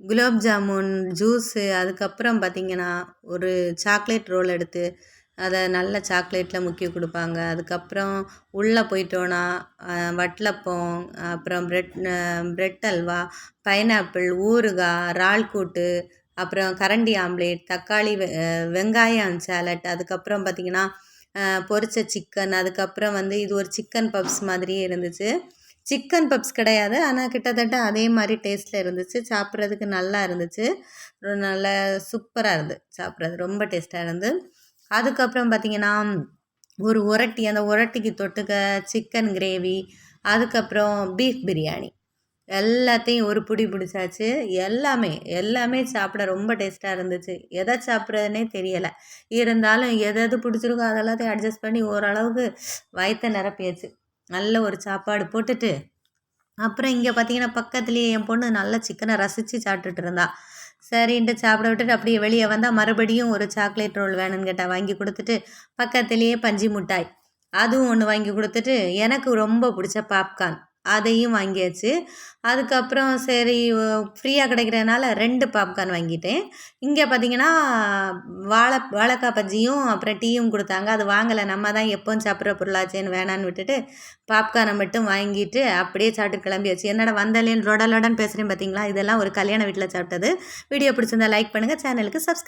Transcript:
Gulab jamun juice அதுக்கப்புறம் பார்த்திங்கன்னா ஒரு சாக்லேட் ரோல் எடுத்து அதை நல்ல சாக்லேட்டில் முக்கி கொடுப்பாங்க. அதுக்கப்புறம் உள்ளே போயிட்டோன்னா வட்டலப்பம் அப்புறம் பிரெட் பிரெட் அல்வா பைனாப்பிள் ஊறுகாய் இறால் கூட்டு அப்புறம் கரண்டி ஆம்லேட் தக்காளி வெ வெங்காயம் சேலட் அதுக்கப்புறம் பார்த்திங்கன்னா பொரிச்ச சிக்கன் அதுக்கப்புறம் வந்து இது ஒரு சிக்கன் பப்ஸ் மாதிரியே இருந்துச்சு. சிக்கன் பப்ஸ் கிடையாது. ஆனால் கிட்டத்தட்ட அதே மாதிரி டேஸ்ட்டில் இருந்துச்சு. சாப்பிட்றதுக்கு நல்லா இருந்துச்சு. நல்ல சூப்பராக இருந்து சாப்பிட்றது. ரொம்ப டேஸ்ட்டாக இருந்து. அதுக்கப்புறம் பார்த்திங்கன்னா ஒரு உரட்டி அந்த உரட்டிக்கு தொட்டுக்க சிக்கன் கிரேவி அதுக்கப்புறம் பீஃப் பிரியாணி. எல்லாத்தையும் ஒரு பிடி பிடிச்சாச்சு. எல்லாமே எல்லாமே சாப்பிட ரொம்ப டேஸ்ட்டாக இருந்துச்சு. எதை சாப்பிட்றதுனே தெரியலை. இருந்தாலும் எது எது பிடிச்சிருக்கோ அதெல்லாத்தையும் அட்ஜஸ்ட் பண்ணி ஓரளவுக்கு வயத்தை நிரப்பியாச்சு. நல்ல ஒரு சாப்பாடு போட்டுட்டு அப்புறம் இங்கே பார்த்தீங்கன்னா பக்கத்துலேயே என் பொண்ணு நல்லா சிக்கனை ரசித்து சாப்பிட்டுட்டு இருந்தா. சரின்ட்டு சாப்பிட விட்டுட்டு அப்படியே வெளியே வந்தால் மறுபடியும் ஒரு சாக்லேட் ரோல் வேணும்னு கேட்டால் வாங்கி கொடுத்துட்டு பக்கத்துலேயே பஞ்சு மிட்டாய். அதுவும் ஒன்று வாங்கி கொடுத்துட்டு எனக்கு ரொம்ப பிடிச்ச பாப்கார்ன் அதையும் வாங்கியாச்சு. அதுக்கப்புறம் சரி ஃப்ரீயாக கிடைக்கிறதுனால ரெண்டு பாப்கார்ன் வாங்கிட்டேன். இங்கே பார்த்தீங்கன்னா வாழை வாழைக்காய் பஜ்ஜியும் அப்புறம் டீயும் கொடுத்தாங்க. அது வாங்கலை. நம்ம தான் எப்போவும் சாப்பிட்ற பொருளாச்சேன்னு வேணான்னு விட்டுட்டு பாப்கார்னை மட்டும் வாங்கிட்டு அப்படியே சாப்பிட்டு கிளம்பியாச்சு. என்னடா வந்தாலேன்னு ரொடலோடன்னு பேசுகிறேன் பார்த்தீங்களா இதெல்லாம் ஒரு கல்யாண வீட்டில் சாப்பிட்டது. வீடியோ பிடிச்சிருந்தா லைக் பண்ணுங்கள் சேனலுக்கு சப்ஸ்கிரைப்